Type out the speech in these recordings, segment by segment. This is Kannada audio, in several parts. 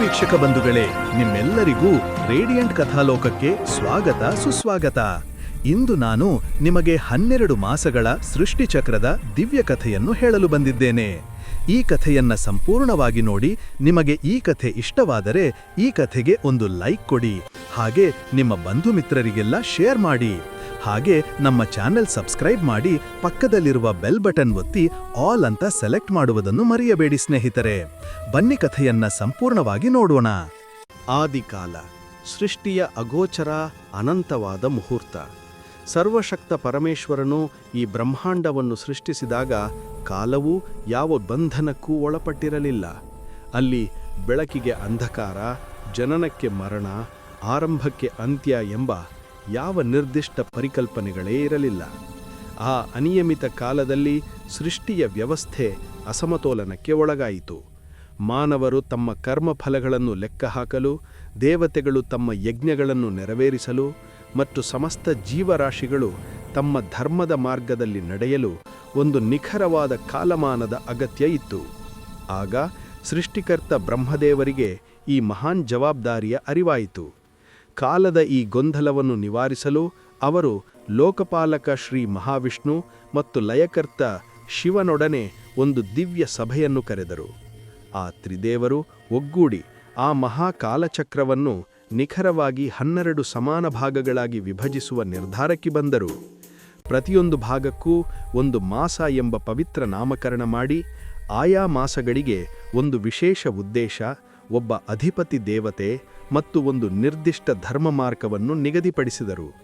ವೀಕ್ಷಕ ಬಂಧುಗಳೇ, ನಿಮ್ಮೆಲ್ಲರಿಗೂ ರೇಡಿಯಂಟ್ ಕಥಾಲೋಕಕ್ಕೆ ಸ್ವಾಗತ, ಸುಸ್ವಾಗತ. ಇಂದು ನಾನು ನಿಮಗೆ ಹನ್ನೆರಡು ಮಾಸಗಳ ಸೃಷ್ಟಿಚಕ್ರದ ದಿವ್ಯ ಕಥೆಯನ್ನು ಹೇಳಲು ಬಂದಿದ್ದೇನೆ. ಈ ಕಥೆಯನ್ನ ಸಂಪೂರ್ಣವಾಗಿ ನೋಡಿ ನಿಮಗೆ ಈ ಕಥೆ ಇಷ್ಟವಾದರೆ ಈ ಕಥೆಗೆ ಒಂದು ಲೈಕ್ ಕೊಡಿ. ಹಾಗೆ ನಿಮ್ಮ ಬಂಧು ಮಿತ್ರರಿಗೆಲ್ಲ ಶೇರ್ ಮಾಡಿ. ಹಾಗೆ ನಮ್ಮ ಚಾನೆಲ್ ಸಬ್ಸ್ಕ್ರೈಬ್ ಮಾಡಿ ಪಕ್ಕದಲ್ಲಿರುವ ಬೆಲ್ ಬಟನ್ ಒತ್ತಿ ಆಲ್ ಅಂತ ಸೆಲೆಕ್ಟ್ ಮಾಡುವುದನ್ನು ಮರೆಯಬೇಡಿ ಸ್ನೇಹಿತರೆ. ಬನ್ನಿ ಕಥೆಯನ್ನ ಸಂಪೂರ್ಣವಾಗಿ ನೋಡೋಣ. ಆದಿಕಾಲ, ಸೃಷ್ಟಿಯ ಅಗೋಚರ, ಅನಂತವಾದ ಮುಹೂರ್ತ. ಸರ್ವಶಕ್ತ ಪರಮೇಶ್ವರನು ಈ ಬ್ರಹ್ಮಾಂಡವನ್ನು ಸೃಷ್ಟಿಸಿದಾಗ ಕಾಲವೂ ಯಾವ ಬಂಧನಕ್ಕೂ ಒಳಪಟ್ಟಿರಲಿಲ್ಲ. ಅಲ್ಲಿ ಬೆಳಕಿಗೆ ಅಂಧಕಾರ, ಜನನಕ್ಕೆ ಮರಣ, ಆರಂಭಕ್ಕೆ ಅಂತ್ಯ ಎಂಬ ಯಾವ ನಿರ್ದಿಷ್ಟ ಪರಿಕಲ್ಪನೆಗಳೇ ಇರಲಿಲ್ಲ. ಆ ಅನಿಯಮಿತ ಕಾಲದಲ್ಲಿ ಸೃಷ್ಟಿಯ ವ್ಯವಸ್ಥೆ ಅಸಮತೋಲನಕ್ಕೆ ಒಳಗಾಯಿತು. ಮಾನವರು ತಮ್ಮ ಕರ್ಮಫಲಗಳನ್ನು ಲೆಕ್ಕಹಾಕಲು, ದೇವತೆಗಳು ತಮ್ಮ ಯಜ್ಞಗಳನ್ನು ನೆರವೇರಿಸಲು ಮತ್ತು ಸಮಸ್ತ ಜೀವರಾಶಿಗಳು ತಮ್ಮ ಧರ್ಮದ ಮಾರ್ಗದಲ್ಲಿ ನಡೆಯಲು ಒಂದು ನಿಖರವಾದ ಕಾಲಮಾನದ ಅಗತ್ಯ ಇತ್ತು. ಆಗ ಸೃಷ್ಟಿಕರ್ತ ಬ್ರಹ್ಮದೇವರಿಗೆ ಈ ಮಹಾನ್ ಜವಾಬ್ದಾರಿಯ ಅರಿವಾಯಿತು. ಕಾಲದ ಈ ಗೊಂದಲವನ್ನು ನಿವಾರಿಸಲು ಅವರು ಲೋಕಪಾಲಕ ಶ್ರೀ ಮಹಾವಿಷ್ಣು ಮತ್ತು ಲಯಕರ್ತ ಶಿವನೊಡನೆ ಒಂದು ದಿವ್ಯ ಸಭೆಯನ್ನು ಕರೆದರು. ಆ ತ್ರಿದೇವರು ಒಗ್ಗೂಡಿ ಆ ಮಹಾಕಾಲಚಕ್ರವನ್ನು ನಿಖರವಾಗಿ ಹನ್ನೆರಡು ಸಮಾನ ಭಾಗಗಳಾಗಿ ವಿಭಜಿಸುವ ನಿರ್ಧಾರಕ್ಕೆ ಬಂದರು. ಪ್ರತಿಯೊಂದು ಭಾಗಕ್ಕೂ ಒಂದು ಮಾಸ ಎಂಬ ಪವಿತ್ರ ನಾಮಕರಣ ಮಾಡಿ, ಆಯಾ ಮಾಸಗಳಿಗೆ ಒಂದು ವಿಶೇಷ ಉದ್ದೇಶ, ಒಬ್ಬ ಅಧಿಪತಿ ದೇವತೆ ಮತ್ತು ಒಂದು ನಿರ್ದಿಷ್ಟ ಧರ್ಮ ಮಾರ್ಗವನ್ನು ನಿಗದಿಪಡಿಸಿದರು.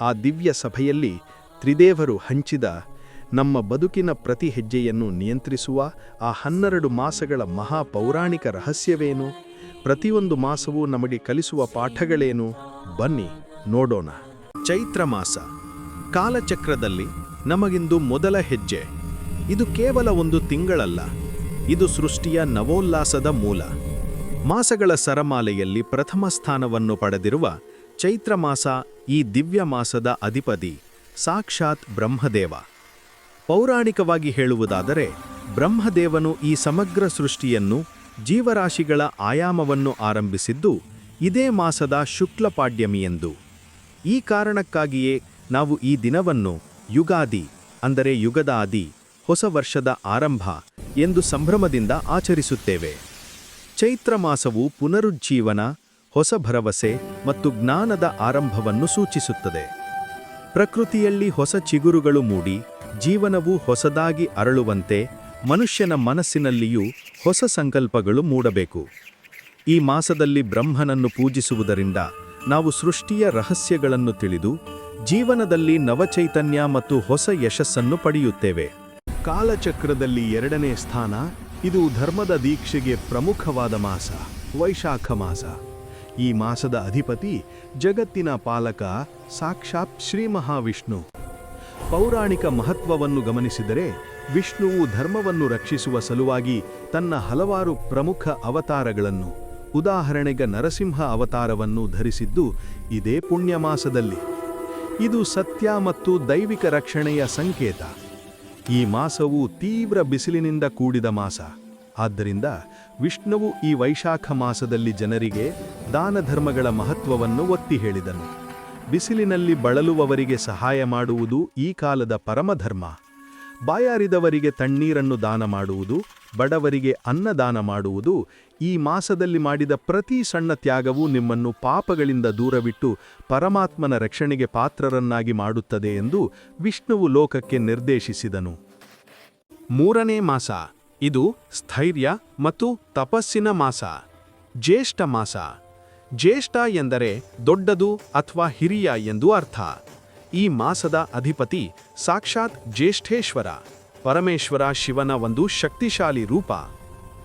ಆ ದಿವ್ಯ ಸಭೆಯಲ್ಲಿ ತ್ರಿದೇವರು ಹಂಚಿದ ನಮ್ಮ ಬದುಕಿನ ಪ್ರತಿ ಹೆಜ್ಜೆಯನ್ನು ನಿಯಂತ್ರಿಸುವ ಆ ಹನ್ನೆರಡು ಮಾಸಗಳ ಮಹಾ ಪೌರಾಣಿಕ ರಹಸ್ಯವೇನು? ಪ್ರತಿಯೊಂದು ಮಾಸವೂ ನಮಗೆ ಕಲಿಸುವ ಪಾಠಗಳೇನು? ಬನ್ನಿ, ನೋಡೋಣ. ಚೈತ್ರ ಮಾಸ. ಕಾಲಚಕ್ರದಲ್ಲಿ ನಮಗಿಂದು ಮೊದಲ ಹೆಜ್ಜೆ. ಇದು ಕೇವಲ ಒಂದು ತಿಂಗಳಲ್ಲ. ಇದು ಸೃಷ್ಟಿಯ ನವೋಲ್ಲಾಸದ ಮೂಲ. ಮಾಸಗಳ ಸರಮಾಲೆಯಲ್ಲಿ ಪ್ರಥಮ ಸ್ಥಾನವನ್ನು ಪಡೆದಿರುವ ಚೈತ್ರ ಮಾಸ ಈ ದಿವ್ಯ ಮಾಸದ ಅಧಿಪತಿ ಸಾಕ್ಷಾತ್ ಬ್ರಹ್ಮದೇವ. ಪೌರಾಣಿಕವಾಗಿ ಹೇಳುವುದಾದರೆ ಬ್ರಹ್ಮದೇವನು ಈ ಸಮಗ್ರ ಸೃಷ್ಟಿಯನ್ನು ಜೀವರಾಶಿಗಳ ಆಯಾಮವನ್ನು ಆರಂಭಿಸಿದ್ದು ಇದೇ ಮಾಸದ ಶುಕ್ಲಪಾಡ್ಯಮಿಯೆಂದು ಈ ಕಾರಣಕ್ಕಾಗಿಯೇ ನಾವು ಈ ದಿನವನ್ನು ಯುಗಾದಿ ಅಂದರೆ ಯುಗದ ಆದಿ ಹೊಸ ವರ್ಷದ ಆರಂಭ ಎಂದು ಸಂಭ್ರಮದಿಂದ ಆಚರಿಸುತ್ತೇವೆ. ಚೈತ್ರ ಮಾಸವು ಪುನರುಜ್ಜೀವನ, ಹೊಸ ಭರವಸೆ ಮತ್ತು ಜ್ಞಾನದ ಆರಂಭವನ್ನು ಸೂಚಿಸುತ್ತದೆ. ಪ್ರಕೃತಿಯಲ್ಲಿ ಹೊಸ ಚಿಗುರುಗಳು ಮೂಡಿ, ಜೀವನವು ಹೊಸದಾಗಿ ಅರಳುವಂತೆ ಮನುಷ್ಯನ ಮನಸ್ಸಿನಲ್ಲಿಯೂ ಹೊಸ ಸಂಕಲ್ಪಗಳು ಮೂಡಬೇಕು. ಈ ಮಾಸದಲ್ಲಿ ಬ್ರಹ್ಮನನ್ನು ಪೂಜಿಸುವುದರಿಂದ ನಾವು ಸೃಷ್ಟಿಯ ರಹಸ್ಯಗಳನ್ನು ತಿಳಿದು, ಜೀವನದಲ್ಲಿ ನವಚೈತನ್ಯ ಮತ್ತು ಹೊಸ ಯಶಸ್ಸನ್ನು ಪಡೆಯುತ್ತೇವೆ. ಕಾಲಚಕ್ರದಲ್ಲಿ ಎರಡನೇ ಸ್ಥಾನ ಇದು ಧರ್ಮದ ದೀಕ್ಷೆಗೆ ಪ್ರಮುಖವಾದ ಮಾಸ, ವೈಶಾಖ ಮಾಸ. ಈ ಮಾಸದ ಅಧಿಪತಿ ಜಗತ್ತಿನ ಪಾಲಕ ಸಾಕ್ಷಾತ್ ಶ್ರೀ ಮಹಾವಿಷ್ಣು. ಪೌರಾಣಿಕ ಮಹತ್ವವನ್ನು ಗಮನಿಸಿದರೆ ವಿಷ್ಣುವು ಧರ್ಮವನ್ನು ರಕ್ಷಿಸುವ ಸಲುವಾಗಿ ತನ್ನ ಹಲವಾರು ಪ್ರಮುಖ ಅವತಾರಗಳನ್ನು, ಉದಾಹರಣೆಗೆ ನರಸಿಂಹ ಅವತಾರವನ್ನು ಧರಿಸಿದ್ದು ಇದೇ ಪುಣ್ಯ ಮಾಸದಲ್ಲಿ ಇದು ಸತ್ಯ ಮತ್ತು ದೈವಿಕ ರಕ್ಷಣೆಯ ಸಂಕೇತ. ಈ ಮಾಸವು ತೀವ್ರ ಬಿಸಿಲಿನಿಂದ ಕೂಡಿದ ಮಾಸ. ಆದ್ದರಿಂದ ವಿಷ್ಣುವು ಈ ವೈಶಾಖ ಮಾಸದಲ್ಲಿ ಜನರಿಗೆ ದಾನ ಧರ್ಮಗಳ ಮಹತ್ವವನ್ನು ಒತ್ತಿ ಹೇಳಿದನು. ಬಿಸಿಲಿನಲ್ಲಿ ಬಳಲುವವರಿಗೆ ಸಹಾಯ ಮಾಡುವುದು ಈ ಕಾಲದ ಪರಮಧರ್ಮ. ಬಾಯಾರಿದವರಿಗೆ ತಣ್ಣೀರನ್ನು ದಾನ ಮಾಡುವುದು ಬಡವರಿಗೆ ಅನ್ನದಾನ ಮಾಡುವುದು, ಈ ಮಾಸದಲ್ಲಿ ಮಾಡಿದ ಪ್ರತಿ ಸಣ್ಣ ತ್ಯಾಗವು ನಿಮ್ಮನ್ನು ಪಾಪಗಳಿಂದ ದೂರವಿಟ್ಟು ಪರಮಾತ್ಮನ ರಕ್ಷಣೆಗೆ ಪಾತ್ರರನ್ನಾಗಿ ಮಾಡುತ್ತದೆ ಎಂದು ವಿಷ್ಣುವು ಲೋಕಕ್ಕೆ ನಿರ್ದೇಶಿಸಿದನು. ಮೂರನೇ ಮಾಸ. ಇದು ಸ್ಥೈರ್ಯ ಮತ್ತು ತಪಸ್ಸಿನ ಮಾಸ. ಜ್ಯೇಷ್ಠ ಮಾಸ. ಜ್ಯೇಷ್ಠ ಎಂದರೆ ದೊಡ್ಡದು ಅಥವಾ ಹಿರಿಯ ಎಂದು ಅರ್ಥ. ಈ ಮಾಸದ ಅಧಿಪತಿ ಸಾಕ್ಷಾತ್ ಜ್ಯೇಷ್ಠೇಶ್ವರ. ಪರಮೇಶ್ವರ ಶಿವನ ಒಂದು ಶಕ್ತಿಶಾಲಿ ರೂಪ.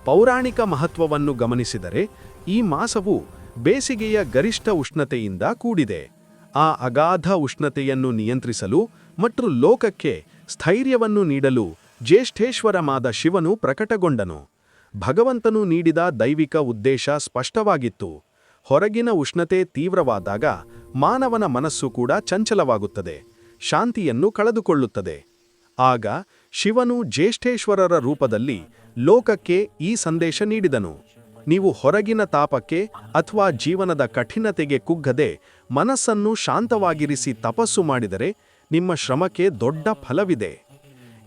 ಪೌರಾಣಿಕ ಮಹತ್ವವನ್ನು ಗಮನಿಸಿದರೆ ಈ ಮಾಸವು ಬೇಸಿಗೆಯ ಗರಿಷ್ಠ ಉಷ್ಣತೆಯಿಂದ ಕೂಡಿದೆ. ಆ ಅಗಾಧ ಉಷ್ಣತೆಯನ್ನು ನಿಯಂತ್ರಿಸಲು ಮತ್ತು ಲೋಕಕ್ಕೆ ಸ್ಥೈರ್ಯವನ್ನು ನೀಡಲು ಜ್ಯೇಷ್ಠೇಶ್ವರಮಾದ ಶಿವನು ಪ್ರಕಟಗೊಂಡನು. ಭಗವಂತನು ನೀಡಿದ ದೈವಿಕ ಉದ್ದೇಶ ಸ್ಪಷ್ಟವಾಗಿತ್ತು. ಹೊರಗಿನ ಉಷ್ಣತೆ ತೀವ್ರವಾದಾಗ ಮಾನವನ ಮನಸ್ಸು ಕೂಡ ಚಂಚಲವಾಗುತ್ತದೆ. ಶಾಂತಿಯನ್ನು ಕಳೆದುಕೊಳ್ಳುತ್ತದೆ. ಆಗ ಶಿವನು ಜ್ಯೇಷ್ಠೇಶ್ವರರ ರೂಪದಲ್ಲಿ ಲೋಕಕ್ಕೆ ಈ ಸಂದೇಶ ನೀಡಿದನು. ನೀವು ಹೊರಗಿನ ತಾಪಕ್ಕೆ ಅಥವಾ ಜೀವನದ ಕಠಿಣತೆಗೆ ಕುಗ್ಗದೆ ಮನಸ್ಸನ್ನು ಶಾಂತವಾಗಿರಿಸಿ ತಪಸ್ಸು ಮಾಡಿದರೆ ನಿಮ್ಮ ಶ್ರಮಕ್ಕೆ ದೊಡ್ಡ ಫಲವಿದೆ.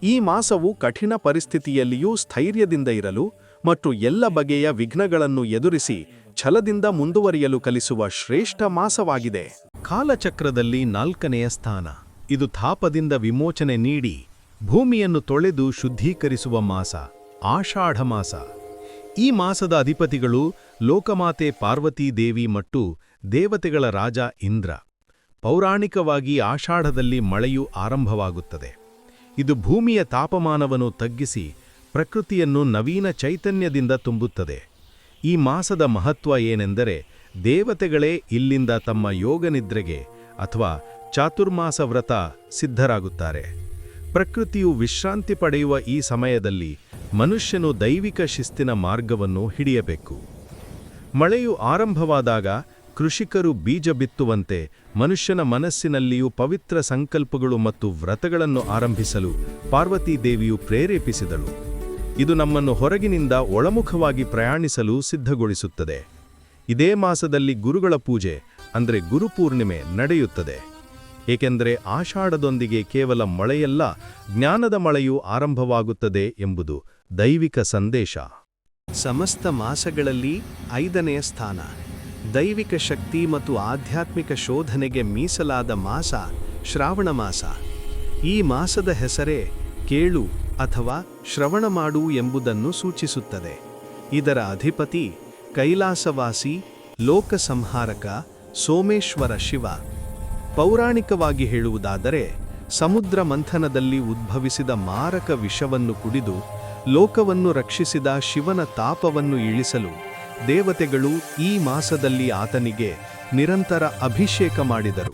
ಈ ಮಾಸವು ಕಠಿಣ ಪರಿಸ್ಥಿತಿಯಲ್ಲಿಯೂ ಸ್ಥೈರ್ಯದಿಂದ ಇರಲು ಮತ್ತು ಎಲ್ಲ ಬಗೆಯ ವಿಘ್ನಗಳನ್ನು ಎದುರಿಸಿ ಛಲದಿಂದ ಮುಂದುವರಿಯಲು ಕಲಿಸುವ ಶ್ರೇಷ್ಠ ಮಾಸವಾಗಿದೆ. ಕಾಲಚಕ್ರದಲ್ಲಿ ನಾಲ್ಕನೆಯ ಸ್ಥಾನ. ಇದು ತಾಪದಿಂದ ವಿಮೋಚನೆ ನೀಡಿ ಭೂಮಿಯನ್ನು ತೊಳೆದು ಶುದ್ಧೀಕರಿಸುವ ಮಾಸ, ಆಷಾಢ ಮಾಸ. ಈ ಮಾಸದ ಅಧಿಪತಿಗಳು ಲೋಕಮಾತೆ ಪಾರ್ವತೀ ದೇವಿ ಮತ್ತು ದೇವತೆಗಳ ರಾಜ ಇಂದ್ರ. ಪೌರಾಣಿಕವಾಗಿ ಆಷಾಢದಲ್ಲಿ ಮಳೆಯು ಆರಂಭವಾಗುತ್ತದೆ. ಇದು ಭೂಮಿಯ ತಾಪಮಾನವನ್ನು ತಗ್ಗಿಸಿ ಪ್ರಕೃತಿಯನ್ನು ನವೀನ ಚೈತನ್ಯದಿಂದ ತುಂಬುತ್ತದೆ. ಈ ಮಾಸದ ಮಹತ್ವ ಏನೆಂದರೆ ದೇವತೆಗಳೇ ಇಲ್ಲಿಂದ ತಮ್ಮ ಯೋಗನಿದ್ರೆಗೆ ಅಥವಾ ಚಾತುರ್ಮಾಸ ವ್ರತ ಸಿದ್ಧರಾಗುತ್ತಾರೆ. ಪ್ರಕೃತಿಯು ವಿಶ್ರಾಂತಿ ಪಡೆಯುವ ಈ ಸಮಯದಲ್ಲಿ ಮನುಷ್ಯನು ದೈವಿಕ ಶಿಸ್ತಿನ ಮಾರ್ಗವನ್ನು ಹಿಡಿಯಬೇಕು. ಮಳೆಯು ಆರಂಭವಾದಾಗ ಕೃಷಿಕರು ಬೀಜ ಬಿತ್ತುವಂತೆ ಮನುಷ್ಯನ ಮನಸ್ಸಿನಲ್ಲಿಯೂ ಪವಿತ್ರ ಸಂಕಲ್ಪಗಳು ಮತ್ತು ವ್ರತಗಳನ್ನು ಆರಂಭಿಸಲು ಪಾರ್ವತೀದೇವಿಯು ಪ್ರೇರೇಪಿಸಿದಳು. ಇದು ನಮ್ಮನ್ನು ಹೊರಗಿನಿಂದ ಒಳಮುಖವಾಗಿ ಪ್ರಯಾಣಿಸಲು ಸಿದ್ಧಗೊಳಿಸುತ್ತದೆ. ಇದೇ ಮಾಸದಲ್ಲಿ ಗುರುಗಳ ಪೂಜೆ, ಅಂದರೆ ಗುರುಪೂರ್ಣಿಮೆ ನಡೆಯುತ್ತದೆ. ಏಕೆಂದರೆ ಆಷಾಢದೊಂದಿಗೆ ಕೇವಲ ಮಳೆಯಲ್ಲ, ಜ್ಞಾನದ ಮಳೆಯೂ ಆರಂಭವಾಗುತ್ತದೆ ಎಂಬುದು ದೈವಿಕ ಸಂದೇಶ. ಸಮಸ್ತ ಮಾಸಗಳಲ್ಲಿ ಐದನೆಯ ಸ್ಥಾನ. ದೈವಿಕ ಶಕ್ತಿ ಮತ್ತು ಆಧ್ಯಾತ್ಮಿಕ ಶೋಧನೆಗೆ ಮೀಸಲಾದ ಮಾಸ ಶ್ರಾವಣ ಮಾಸ. ಈ ಮಾಸದ ಹೆಸರೇ ಕೇಳು ಅಥವಾ ಶ್ರವಣ ಮಾಡು ಎಂಬುದನ್ನು ಸೂಚಿಸುತ್ತದೆ. ಇದರ ಅಧಿಪತಿ ಕೈಲಾಸವಾಸಿ ಲೋಕಸಂಹಾರಕ ಸೋಮೇಶ್ವರ ಶಿವ. ಪೌರಾಣಿಕವಾಗಿ ಹೇಳುವುದಾದರೆ, ಸಮುದ್ರ ಮಂಥನದಲ್ಲಿ ಉದ್ಭವಿಸಿದ ಮಾರಕ ವಿಷವನ್ನು ಕುಡಿದು ಲೋಕವನ್ನು ರಕ್ಷಿಸಿದ ಶಿವನ ತಾಪವನ್ನು ಇಳಿಸಲು ದೇವತೆಗಳು ಈ ಮಾಸದಲ್ಲಿ ಆತನಿಗೆ ನಿರಂತರ ಅಭಿಷೇಕ ಮಾಡಿದರು.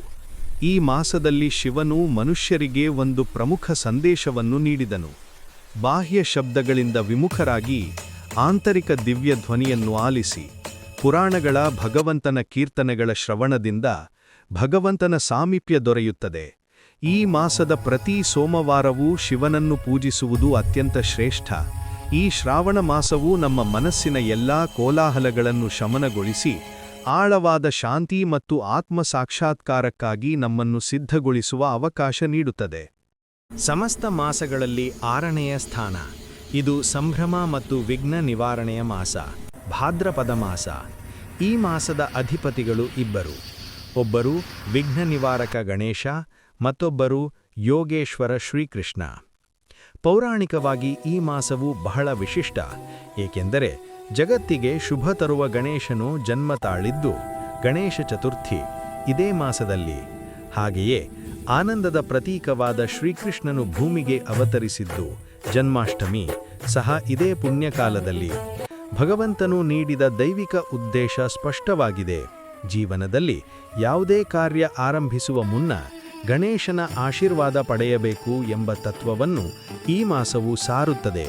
ಈ ಮಾಸದಲ್ಲಿ ಶಿವನು ಮನುಷ್ಯರಿಗೆ ಒಂದು ಪ್ರಮುಖ ಸಂದೇಶವನ್ನು ನೀಡಿದನು. ಬಾಹ್ಯ ಶಬ್ದಗಳಿಂದ ವಿಮುಖರಾಗಿ ಆಂತರಿಕ ದಿವ್ಯ ಧ್ವನಿಯನ್ನು ಆಲಿಸಿ ಪುರಾಣಗಳ ಭಗವಂತನ ಕೀರ್ತನೆಗಳ ಶ್ರವಣದಿಂದ ಭಗವಂತನ ಸಾಮೀಪ್ಯ ದೊರೆಯುತ್ತದೆ. ಈ ಮಾಸದ ಪ್ರತಿ ಸೋಮವಾರವೂ ಶಿವನನ್ನು ಪೂಜಿಸುವುದು ಅತ್ಯಂತ ಶ್ರೇಷ್ಠ. ಈ ಶ್ರಾವಣ ಮಾಸವು ನಮ್ಮ ಮನಸ್ಸಿನ ಎಲ್ಲಾ ಕೋಲಾಹಲಗಳನ್ನು ಶಮನಗೊಳಿಸಿ, ಆಳವಾದ ಶಾಂತಿ ಮತ್ತು ಆತ್ಮ ಸಾಕ್ಷಾತ್ಕಾರಕ್ಕಾಗಿ ನಮ್ಮನ್ನು ಸಿದ್ಧಗೊಳಿಸುವ ಅವಕಾಶ ನೀಡುತ್ತದೆ. ಸಮಸ್ತ ಮಾಸಗಳಲ್ಲಿ ಆರನೆಯ ಸ್ಥಾನ. ಇದು ಸಂಭ್ರಮ ಮತ್ತು ವಿಘ್ನ ನಿವಾರಣೆಯ ಮಾಸ, ಭಾದ್ರಪದ ಮಾಸ. ಈ ಮಾಸದ ಅಧಿಪತಿಗಳು ಇಬ್ಬರು. ಒಬ್ಬರು ವಿಘ್ನ ನಿವಾರಕ ಗಣೇಶ, ಮತ್ತೊಬ್ಬರು ಯೋಗೇಶ್ವರ ಶ್ರೀಕೃಷ್ಣ. ಪೌರಾಣಿಕವಾಗಿ ಈ ಮಾಸವು ಬಹಳ ವಿಶಿಷ್ಟ, ಏಕೆಂದರೆ ಜಗತ್ತಿಗೆ ಶುಭ ತರುವ ಗಣೇಶನು ಜನ್ಮ ತಾಳಿದ್ದು ಗಣೇಶ ಚತುರ್ಥಿ ಇದೇ ಮಾಸದಲ್ಲಿ. ಹಾಗೆಯೇ ಆನಂದದ ಪ್ರತೀಕವಾದ ಶ್ರೀಕೃಷ್ಣನು ಭೂಮಿಗೆ ಅವತರಿಸಿದ್ದು ಜನ್ಮಾಷ್ಟಮಿ ಸಹ ಇದೇ ಪುಣ್ಯಕಾಲದಲ್ಲಿ. ಭಗವಂತನು ನೀಡಿದ ದೈವಿಕ ಉದ್ದೇಶ ಸ್ಪಷ್ಟವಾಗಿದೆ. ಜೀವನದಲ್ಲಿ ಯಾವುದೇ ಕಾರ್ಯ ಆರಂಭಿಸುವ ಮುನ್ನ ಗಣೇಶನ ಆಶೀರ್ವಾದ ಪಡೆಯಬೇಕು ಎಂಬ ತತ್ವವನ್ನು ಈ ಮಾಸವು ಸಾರುತ್ತದೆ.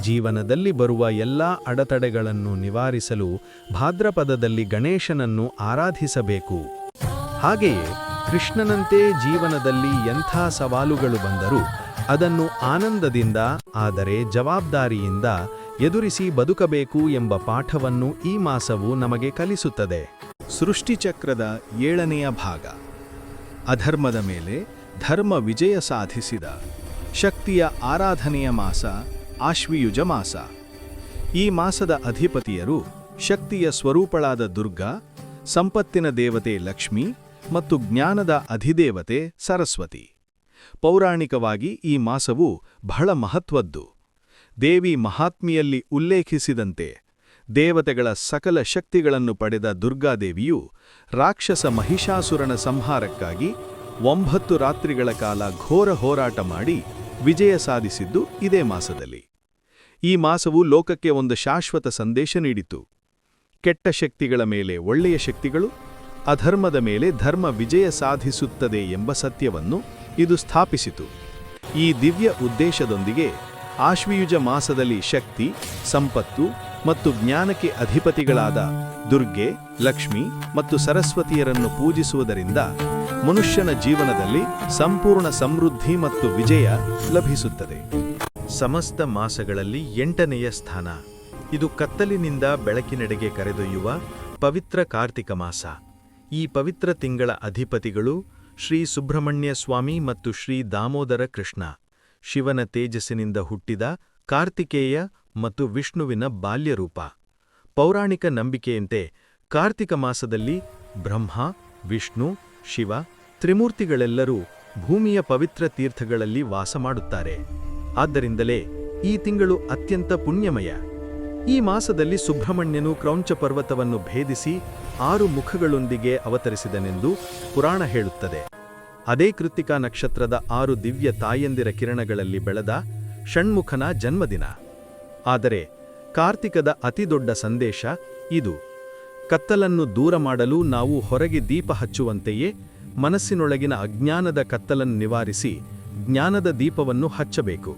ಜೀವನದಲ್ಲಿ ಬರುವ ಎಲ್ಲ ಅಡೆತಡೆಗಳನ್ನು ನಿವಾರಿಸಲು ಭಾದ್ರಪದದಲ್ಲಿ ಗಣೇಶನನ್ನು ಆರಾಧಿಸಬೇಕು. ಹಾಗೆಯೇ ಕೃಷ್ಣನಂತೆ ಜೀವನದಲ್ಲಿ ಎಂಥ ಸವಾಲುಗಳು ಬಂದರೂ ಅದನ್ನು ಆನಂದದಿಂದ, ಆದರೆ ಜವಾಬ್ದಾರಿಯಿಂದ ಎದುರಿಸಿ ಬದುಕಬೇಕು ಎಂಬ ಪಾಠವನ್ನು ಈ ಮಾಸವು ನಮಗೆ ಕಲಿಸುತ್ತದೆ. ಸೃಷ್ಟಿಚಕ್ರದ ಏಳನೆಯ ಭಾಗ. ಅಧರ್ಮದ ಮೇಲೆ ಧರ್ಮ ವಿಜಯ ಸಾಧಿಸಿದ ಶಕ್ತಿಯ ಆರಾಧನೆಯ ಮಾಸ ಆಶ್ವಿಯುಜ ಮಾಸ. ಈ ಮಾಸದ ಅಧಿಪತಿಯರು ಶಕ್ತಿಯ ಸ್ವರೂಪಳಾದ ದುರ್ಗಾ, ಸಂಪತ್ತಿನ ದೇವತೆ ಲಕ್ಷ್ಮಿ ಮತ್ತು ಜ್ಞಾನದ ಅಧಿದೇವತೆ ಸರಸ್ವತಿ. ಪೌರಾಣಿಕವಾಗಿ ಈ ಮಾಸವು ಬಹಳ ಮಹತ್ವದ್ದು. ದೇವಿ ಮಹಾತ್ಮಿಯಲ್ಲಿ ಉಲ್ಲೇಖಿಸಿದಂತೆ ದೇವತೆಗಳ ಸಕಲ ಶಕ್ತಿಗಳನ್ನು ಪಡೆದ ದುರ್ಗಾದೇವಿಯು ರಾಕ್ಷಸ ಮಹಿಷಾಸುರನ ಸಂಹಾರಕ್ಕಾಗಿ ಒಂಬತ್ತು ರಾತ್ರಿಗಳ ಕಾಲ ಘೋರ ಹೋರಾಟ ಮಾಡಿ ವಿಜಯ ಸಾಧಿಸಿದ್ದು ಇದೇ ಮಾಸದಲ್ಲಿ. ಈ ಮಾಸವು ಲೋಕಕ್ಕೆ ಒಂದು ಶಾಶ್ವತ ಸಂದೇಶ ನೀಡಿತು. ಕೆಟ್ಟ ಶಕ್ತಿಗಳ ಮೇಲೆ ಒಳ್ಳೆಯ ಶಕ್ತಿಗಳು, ಅಧರ್ಮದ ಮೇಲೆ ಧರ್ಮ ವಿಜಯ ಸಾಧಿಸುತ್ತದೆ ಎಂಬ ಸತ್ಯವನ್ನು ಇದು ಸ್ಥಾಪಿಸಿತು. ಈ ದಿವ್ಯ ಉದ್ದೇಶದೊಂದಿಗೆ ಆಶ್ವಿಯುಜ ಮಾಸದಲ್ಲಿ ಶಕ್ತಿ, ಸಂಪತ್ತು ಮತ್ತು ಜ್ಞಾನಕ್ಕೆ ಅಧಿಪತಿಗಳಾದ ದುರ್ಗೆ, ಲಕ್ಷ್ಮಿ ಮತ್ತು ಸರಸ್ವತಿಯರನ್ನು ಪೂಜಿಸುವುದರಿಂದ ಮನುಷ್ಯನ ಜೀವನದಲ್ಲಿ ಸಂಪೂರ್ಣ ಸಮೃದ್ಧಿ ಮತ್ತು ವಿಜಯ ಲಭಿಸುತ್ತದೆ. ಸಮಸ್ತ ಮಾಸಗಳಲ್ಲಿ ಎಂಟನೆಯ ಸ್ಥಾನ. ಇದು ಕತ್ತಲಿನಿಂದ ಬೆಳಕಿನೆಡೆಗೆ ಕರೆದೊಯ್ಯುವ ಪವಿತ್ರ ಕಾರ್ತಿಕ ಮಾಸ. ಈ ಪವಿತ್ರ ತಿಂಗಳ ಅಧಿಪತಿಗಳು ಶ್ರೀ ಸುಬ್ರಹ್ಮಣ್ಯ ಸ್ವಾಮಿ ಮತ್ತು ಶ್ರೀ ದಾಮೋದರ ಕೃಷ್ಣ. ಶಿವನ ತೇಜಸ್ಸಿನಿಂದ ಹುಟ್ಟಿದ ಕಾರ್ತಿಕೇಯ ಮತ್ತು ವಿಷ್ಣುವಿನ ಬಾಲ್ಯರೂಪ. ಪೌರಾಣಿಕ ನಂಬಿಕೆಯಂತೆ ಕಾರ್ತಿಕ ಮಾಸದಲ್ಲಿ ಬ್ರಹ್ಮ, ವಿಷ್ಣು, ಶಿವ ತ್ರಿಮೂರ್ತಿಗಳೆಲ್ಲರೂ ಭೂಮಿಯ ಪವಿತ್ರ ತೀರ್ಥಗಳಲ್ಲಿ ವಾಸ ಮಾಡುತ್ತಾರೆ. ಆದ್ದರಿಂದಲೇ ಈ ತಿಂಗಳು ಅತ್ಯಂತ ಪುಣ್ಯಮಯ. ಈ ಮಾಸದಲ್ಲಿ ಸುಬ್ರಹ್ಮಣ್ಯನು ಕ್ರೌಂಚ ಪರ್ವತವನ್ನು ಭೇದಿಸಿ ಆರು ಮುಖಗಳೊಂದಿಗೆ ಅವತರಿಸಿದನೆಂದು ಪುರಾಣ ಹೇಳುತ್ತದೆ. ಅದೇ ಕೃತ್ತಿಕಾ ನಕ್ಷತ್ರದ ಆರು ದಿವ್ಯ ತಾಯಂದಿರ ಕಿರಣಗಳಲ್ಲಿ ಬೆಳೆದ ಷಣ್ಮುಖನ ಜನ್ಮದಿನ. ಆದರೆ ಕಾರ್ತಿಕದ ಅತಿದೊಡ್ಡ ಸಂದೇಶ ಇದು. ಕತ್ತಲನ್ನು ದೂರ ಮಾಡಲು ನಾವು ಹೊರಗೆ ದೀಪ ಹಚ್ಚುವಂತೆಯೇ ಮನಸ್ಸಿನೊಳಗಿನ ಅಜ್ಞಾನದ ಕತ್ತಲನ್ನು ನಿವಾರಿಸಿ ಜ್ಞಾನದ ದೀಪವನ್ನು ಹಚ್ಚಬೇಕು.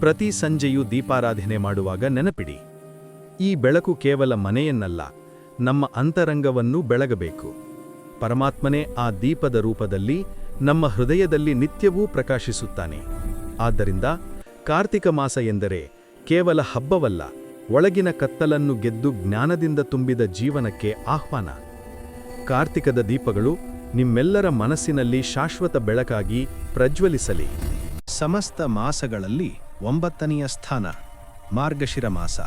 ಪ್ರತಿ ಸಂಜೆಯೂ ದೀಪಾರಾಧನೆ ಮಾಡುವಾಗ ನೆನಪಿಡಿ. ಈ ಬೆಳಕು ಕೇವಲ ಮನೆಯನ್ನಲ್ಲ, ನಮ್ಮ ಅಂತರಂಗವನ್ನು ಬೆಳಗಬೇಕು. ಪರಮಾತ್ಮನೇ ಆ ದೀಪದ ರೂಪದಲ್ಲಿ ನಮ್ಮ ಹೃದಯದಲ್ಲಿ ನಿತ್ಯವೂ ಪ್ರಕಾಶಿಸುತ್ತಾನೆ. ಆದ್ದರಿಂದ ಕಾರ್ತಿಕ ಮಾಸ ಎಂದರೆ ಕೇವಲ ಹಬ್ಬವಲ್ಲ, ಒಳಗಿನ ಕತ್ತಲನ್ನು ಗೆದ್ದು ಜ್ಞಾನದಿಂದ ತುಂಬಿದ ಜೀವನಕ್ಕೆ ಆಹ್ವಾನ. ಕಾರ್ತಿಕದ ದೀಪಗಳು ನಿಮ್ಮೆಲ್ಲರ ಮನಸ್ಸಿನಲ್ಲಿ ಶಾಶ್ವತ ಬೆಳಕಾಗಿ ಪ್ರಜ್ವಲಿಸಲಿ. ಸಮಸ್ತ ಮಾಸಗಳಲ್ಲಿ ಒಂಬತ್ತನೆಯ ಸ್ಥಾನ, ಮಾರ್ಗಶಿರ ಮಾಸ.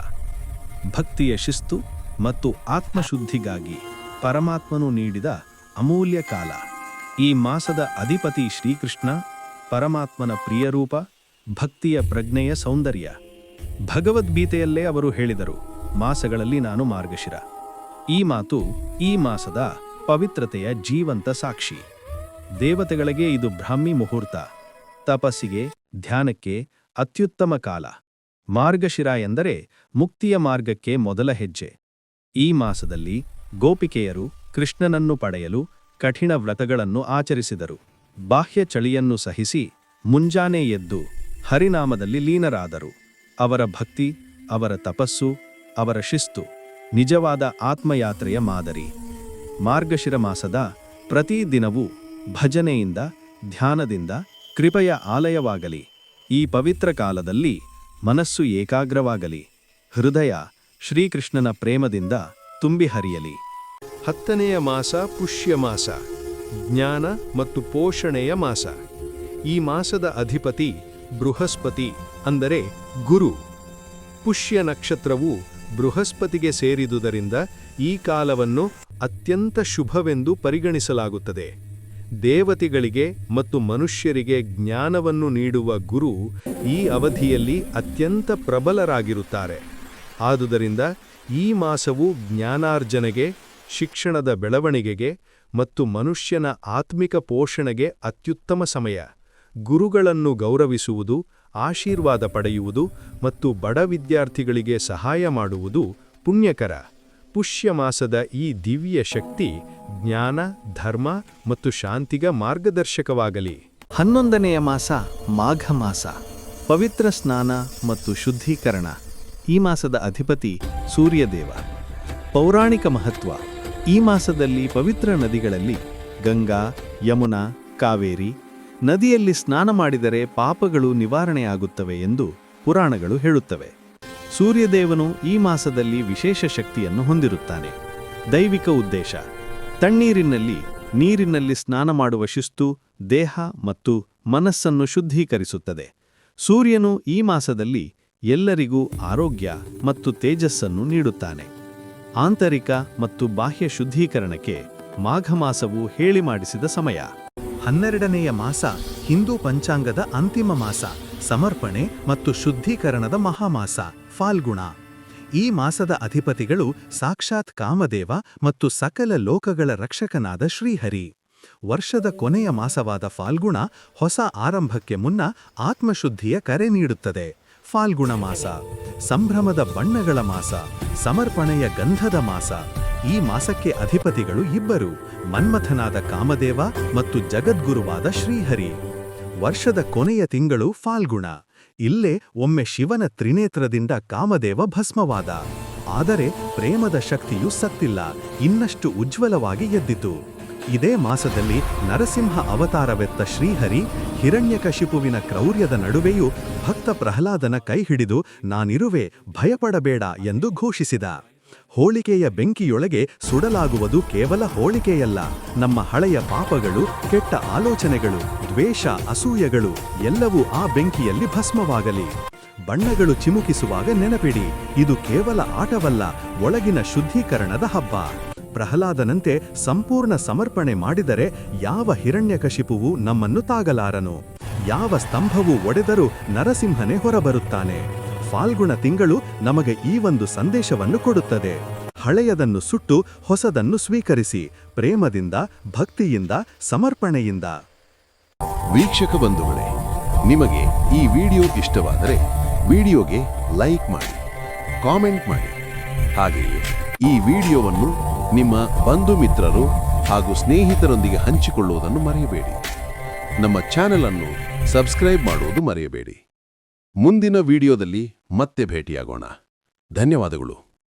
ಭಕ್ತಿಯ ಶಿಸ್ತು ಮತ್ತು ಆತ್ಮಶುದ್ಧಿಗಾಗಿ ಪರಮಾತ್ಮನು ನೀಡಿದ ಅಮೂಲ್ಯ ಕಾಲ. ಈ ಮಾಸದ ಅಧಿಪತಿ ಶ್ರೀಕೃಷ್ಣ ಪರಮಾತ್ಮನ ಪ್ರಿಯರೂಪ, ಭಕ್ತಿಯ ಪ್ರಜ್ಞೆಯ ಸೌಂದರ್ಯ. ಭಗವದ್ಗೀತೆಯಲ್ಲೇ ಅವರು ಹೇಳಿದರು, ಮಾಸಗಳಲ್ಲಿ ನಾನು ಮಾರ್ಗಶಿರ. ಈ ಮಾತು ಈ ಮಾಸದ ಪವಿತ್ರತೆಯ ಜೀವಂತ ಸಾಕ್ಷಿ. ದೇವತೆಗಳಿಗೆ ಇದು ಬ್ರಾಹ್ಮಿ ಮುಹೂರ್ತ. ತಪಸ್ಸಿಗೆ, ಧ್ಯಾನಕ್ಕೆ ಅತ್ಯುತ್ತಮ ಕಾಲ. ಮಾರ್ಗಶಿರ ಎಂದರೆ ಮುಕ್ತಿಯ ಮಾರ್ಗಕ್ಕೆ ಮೊದಲ ಹೆಜ್ಜೆ. ಈ ಮಾಸದಲ್ಲಿ ಗೋಪಿಕೆಯರು ಕೃಷ್ಣನನ್ನು ಪಡೆಯಲು ಕಠಿಣ ವ್ರತಗಳನ್ನು ಆಚರಿಸಿದರು. ಬಾಹ್ಯ ಚಳಿಯನ್ನು ಸಹಿಸಿ ಮುಂಜಾನೆ ಎದ್ದು ಹರಿನಾಮದಲ್ಲಿ ಲೀನರಾದರು. ಅವರ ಭಕ್ತಿ, ಅವರ ತಪಸ್ಸು, ಅವರ ಶಿಸ್ತು, ನಿಜವಾದ ಆತ್ಮಯಾತ್ರೆಯ ಮಾದರಿ. ಮಾರ್ಗಶಿರ ಮಾಸದ ಪ್ರತಿ ದಿನವೂ ಭಜನೆಯಿಂದ, ಧ್ಯಾನದಿಂದ ಕೃಪೆಯ ಆಲಯವಾಗಲಿ. ಈ ಪವಿತ್ರ ಕಾಲದಲ್ಲಿ ಮನಸ್ಸು ಏಕಾಗ್ರವಾಗಲಿ. ಹೃದಯ ಶ್ರೀಕೃಷ್ಣನ ಪ್ರೇಮದಿಂದ ತುಂಬಿ ಹರಿಯಲಿ ಹತ್ತನೆಯ ಮಾಸ ಪುಷ್ಯ ಮಾಸ. ಜ್ಞಾನ ಮತ್ತು ಪೋಷಣೆಯ ಮಾಸ. ಈ ಮಾಸದ ಅಧಿಪತಿ ಬೃಹಸ್ಪತಿ ಅಂದರೆ ಗುರು. ಪುಷ್ಯ ನಕ್ಷತ್ರವು ಬೃಹಸ್ಪತಿಗೆ ಸೇರಿದುದರಿಂದ ಈ ಕಾಲವನ್ನು ಅತ್ಯಂತ ಶುಭವೆಂದು ಪರಿಗಣಿಸಲಾಗುತ್ತದೆ. ದೇವತೆಗಳಿಗೆ ಮತ್ತು ಮನುಷ್ಯರಿಗೆ ಜ್ಞಾನವನ್ನು ನೀಡುವ ಗುರು ಈ ಅವಧಿಯಲ್ಲಿ ಅತ್ಯಂತ ಪ್ರಬಲರಾಗಿರುತ್ತಾರೆ. ಆದುದರಿಂದ ಈ ಮಾಸವು ಜ್ಞಾನಾರ್ಜನೆಗೆ, ಶಿಕ್ಷಣದ ಬೆಳವಣಿಗೆಗೆ ಮತ್ತು ಮನುಷ್ಯನ ಆತ್ಮಿಕ ಪೋಷಣೆಗೆ ಅತ್ಯುತ್ತಮ ಸಮಯ. ಗುರುಗಳನ್ನು ಗೌರವಿಸುವುದು ಆಶೀರ್ವಾದ ಪಡೆಯುವುದು ಮತ್ತು ಬಡ ವಿದ್ಯಾರ್ಥಿಗಳಿಗೆ ಸಹಾಯ ಮಾಡುವುದು ಪುಣ್ಯಕರ. ಪುಷ್ಯ ಮಾಸದ ಈ ದಿವ್ಯ ಶಕ್ತಿ ಜ್ಞಾನ, ಧರ್ಮ ಮತ್ತು ಶಾಂತಿಗ ಮಾರ್ಗದರ್ಶಕವಾಗಲಿ. ಹನ್ನೊಂದನೆಯ ಮಾಸ ಮಾಘ ಮಾಸ. ಪವಿತ್ರ ಸ್ನಾನ ಮತ್ತು ಶುದ್ಧೀಕರಣ. ಈ ಮಾಸದ ಅಧಿಪತಿ ಸೂರ್ಯದೇವ. ಪೌರಾಣಿಕ ಮಹತ್ವ. ಈ ಮಾಸದಲ್ಲಿ ಪವಿತ್ರ ನದಿಗಳಲ್ಲಿ ಗಂಗಾ, ಯಮುನಾ, ಕಾವೇರಿ ನದಿಯಲ್ಲಿ ಸ್ನಾನ ಮಾಡಿದರೆ ಪಾಪಗಳು ನಿವಾರಣೆಯಾಗುತ್ತವೆ ಎಂದು ಪುರಾಣಗಳು ಹೇಳುತ್ತವೆ. ಸೂರ್ಯದೇವನು ಈ ಮಾಸದಲ್ಲಿ ವಿಶೇಷ ಶಕ್ತಿಯನ್ನು ಹೊಂದಿರುತ್ತಾನೆ. ದೈವಿಕ ಉದ್ದೇಶ. ತಣ್ಣೀರಿನಲ್ಲಿ, ನೀರಿನಲ್ಲಿ ಸ್ನಾನ ಮಾಡುವ ಶಿಸ್ತು, ದೇಹ ಮತ್ತು ಮನಸ್ಸನ್ನು ಶುದ್ಧೀಕರಿಸುತ್ತದೆ. ಸೂರ್ಯನು ಈ ಮಾಸದಲ್ಲಿ ಎಲ್ಲರಿಗೂ ಆರೋಗ್ಯ ಮತ್ತು ತೇಜಸ್ಸನ್ನು ನೀಡುತ್ತಾನೆ. ಆಂತರಿಕ ಮತ್ತು ಬಾಹ್ಯ ಶುದ್ಧೀಕರಣಕ್ಕೆ ಮಾಘ ಮಾಸವು ಹೇಳಿ ಮಾಡಿಸಿದ ಸಮಯ. ಹನ್ನೆರಡನೆಯ ಮಾಸ ಹಿಂದೂ ಪಂಚಾಂಗದ ಅಂತಿಮ ಮಾಸ, ಸಮರ್ಪಣೆ ಮತ್ತು ಶುದ್ಧೀಕರಣದ ಮಹಾಮಾಸ, ಫಾಲ್ಗುಣ. ಈ ಮಾಸದ ಅಧಿಪತಿಗಳು ಸಾಕ್ಷಾತ್ ಕಾಮದೇವ ಮತ್ತು ಸಕಲ ಲೋಕಗಳ ರಕ್ಷಕನಾದ ಶ್ರೀಹರಿ. ವರ್ಷದ ಕೊನೆಯ ಮಾಸವಾದ ಫಾಲ್ಗುಣ ಹೊಸ ಆರಂಭಕ್ಕೆ ಮುನ್ನ ಆತ್ಮಶುದ್ಧಿಯ ಕರೆ ನೀಡುತ್ತದೆ. ಫಾಲ್ಗುಣ ಮಾಸ, ಸಂಭ್ರಮದ ಬಣ್ಣಗಳ ಮಾಸ, ಸಮರ್ಪಣೆಯ ಗಂಧದ ಮಾಸ ಈ ಮಾಸಕ್ಕೆ ಅಧಿಪತಿಗಳು ಇಬ್ಬರು, ಮನ್ಮಥನಾದ ಕಾಮದೇವ ಮತ್ತು ಜಗದ್ಗುರುವಾದ ಶ್ರೀಹರಿ. ವರ್ಷದ ಕೊನೆಯ ತಿಂಗಳು ಫಾಲ್ಗುಣ. ಇಲ್ಲೇ ಒಮ್ಮೆ ಶಿವನ ತ್ರಿನೇತ್ರದಿಂದ ಕಾಮದೇವ ಭಸ್ಮವಾದ. ಆದರೆ ಪ್ರೇಮದ ಶಕ್ತಿಯು ಸತ್ತಿಲ್ಲ, ಇನ್ನಷ್ಟು ಉಜ್ವಲವಾಗಿ ಎದ್ದಿತು. ಇದೇ ಮಾಸದಲ್ಲಿ ನರಸಿಂಹ ಅವತಾರವೆತ್ತ ಶ್ರೀಹರಿ, ಹಿರಣ್ಯಕಶಿಪುವಿನ ಕ್ರೌರ್ಯದ ನಡುವೆಯೂ ಭಕ್ತ ಪ್ರಹ್ಲಾದನ ಕೈ ಹಿಡಿದು, ನಾನಿರುವೆ, ಭಯಪಡಬೇಡ ಎಂದು ಘೋಷಿಸಿದ. ಹೋಳಿಕೆಯ ಬೆಂಕಿಯೊಳಗೆ ಸುಡಲಾಗುವುದು ಕೇವಲ ಹೋಳಿಕೆಯಲ್ಲ, ನಮ್ಮ ಹಳೆಯ ಪಾಪಗಳು, ಕೆಟ್ಟ ಆಲೋಚನೆಗಳು, ದ್ವೇಷ, ಅಸೂಯೆಗಳು, ಎಲ್ಲವೂ ಆ ಬೆಂಕಿಯಲ್ಲಿ ಭಸ್ಮವಾಗಲಿ. ಬಣ್ಣಗಳು ಚಿಮುಕಿಸುವಾಗ ನೆನಪಿಡಿ, ಇದು ಕೇವಲ ಆಟವಲ್ಲ, ಒಳಗಿನ ಶುದ್ಧೀಕರಣದ ಹಬ್ಬ. ಪ್ರಹ್ಲಾದನಂತೆ ಸಂಪೂರ್ಣ ಸಮರ್ಪಣೆ ಮಾಡಿದರೆ ಯಾವ ಹಿರಣ್ಯಕಶಿಪುವು ನಮ್ಮನ್ನು ತಾಗಲಾರನು? ಯಾವ ಸ್ತಂಭವೂ ಒಡೆದರೂ ನರಸಿಂಹನೇ ಹೊರಬರುತ್ತಾನೆ? ಫಾಲ್ಗುಣ ತಿಂಗಳು ನಮಗೆ ಈ ಒಂದು ಸಂದೇಶವನ್ನು ಕೊಡುತ್ತದೆ. ಹಳೆಯದನ್ನು ಸುಟ್ಟು ಹೊಸದನ್ನು ಸ್ವೀಕರಿಸಿ, ಪ್ರೇಮದಿಂದ, ಭಕ್ತಿಯಿಂದ, ಸಮರ್ಪಣೆಯಿಂದ. ವೀಕ್ಷಕ ಬಂಧುಗಳೇ, ನಿಮಗೆ ಈ ವಿಡಿಯೋ ಇಷ್ಟವಾದರೆ ವಿಡಿಯೋಗೆ ಲೈಕ್ ಮಾಡಿ, ಕಾಮೆಂಟ್ ಮಾಡಿ. ಹಾಗೆಯೇ ಈ ವಿಡಿಯೋವನ್ನು ನಿಮ್ಮ ಬಂಧು ಮಿತ್ರರು ಹಾಗೂ ಸ್ನೇಹಿತರೊಂದಿಗೆ ಹಂಚಿಕೊಳ್ಳುವುದನ್ನು ಮರೆಯಬೇಡಿ. ನಮ್ಮ ಚಾನೆಲ್ ಅನ್ನು ಸಬ್ಸ್ಕ್ರೈಬ್ ಮಾಡುವುದು ಮರೆಯಬೇಡಿ. ಮುಂದಿನ ವಿಡಿಯೋದಲ್ಲಿ ಮತ್ತೆ ಭೇಟಿಯಾಗೋಣ. ಧನ್ಯವಾದಗಳು.